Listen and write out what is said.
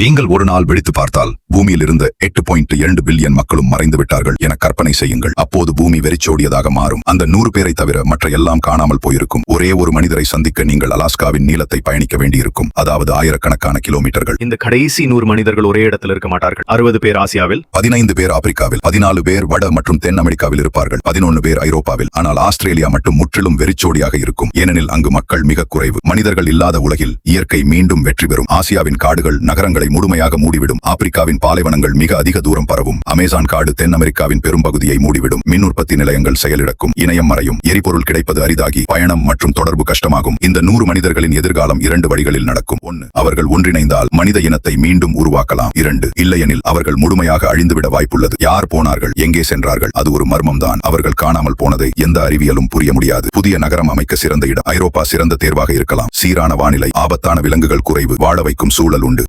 நீங்கள் ஒரு நாள் வெடித்து பார்த்தால் பூமியில் இருந்த எட்டு பாயிண்ட் இரண்டு பில்லியன் மக்களும் மறைந்து விட்டார்கள் என கற்பனை செய்யுங்கள். அப்போது பூமி வெறிச்சோடியதாக மாறும். அந்த நூறு பேரை தவிர மற்ற எல்லாம் காணாமல் போயிருக்கும். ஒரே ஒரு மனிதரை சந்திக்க நீங்கள் அலாஸ்காவின் நீளத்தை பயணிக்க வேண்டியிருக்கும். அதாவது ஆயிரக்கணக்கான கிலோமீட்டர்கள். இந்த கடைசி நூறு மனிதர்கள் ஒரே இடத்தில் இருக்க மாட்டார்கள். அறுபது பேர் ஆசியாவில் பதினைந்து பேர் ஆப்பிரிக்காவில் பதினாலு பேர் வட மற்றும் தென் அமெரிக்காவில் இருப்பார்கள். பதினொன்று பேர் ஐரோப்பாவில். ஆனால் ஆஸ்திரேலியா மட்டும் முற்றிலும் வெறிச்சோடியாக இருக்கும். ஏனெனில் அங்கு மக்கள் மிக குறைவு. மனிதர்கள் இல்லாத உலகில் இயற்கை மீண்டும் வெற்றி பெறும். ஆசியாவின் காடுகள் நகரங்களை முழுமையாக மூடிவிடும். ஆப்பிரிக்காவின் பாலைவனங்கள் மிக அதிக தூரம் பரவும். அமேசான் காடு தென் அமெரிக்காவின் பெரும்பகுதியை மூடிவிடும். மின் உற்பத்தி நிலையங்கள் செயலிழக்கும். இணையம் மறையும். எரிபொருள் கிடைப்பது அரிதாகி பயணம் மற்றும் தொடர்பு கஷ்டமாகும். இந்த நூறு மனிதர்களின் எதிர்காலம் இரண்டு வழிகளில் நடக்கும். ஒன்று அவர்கள் ஒன்றிணைந்தால் மனித இனத்தை மீண்டும் உருவாக்கலாம். இரண்டு இல்லையெனில் அவர்கள் முழுமையாக அழிந்துவிட வாய்ப்புள்ளது. யார் போனார்கள் எங்கே சென்றார்கள் அது ஒரு மர்மம்தான். அவர்கள் காணாமல் போனதை எந்த அறிவியலும் புரிய முடியாது. புதிய நகரம் அமைக்க சிறந்த இடம். ஐரோப்பா சிறந்த தேர்வாக இருக்கலாம். சீரான வானிலை ஆபத்தான விலங்குகள் குறைவு வாழ வைக்கும் சூழல் உண்டு.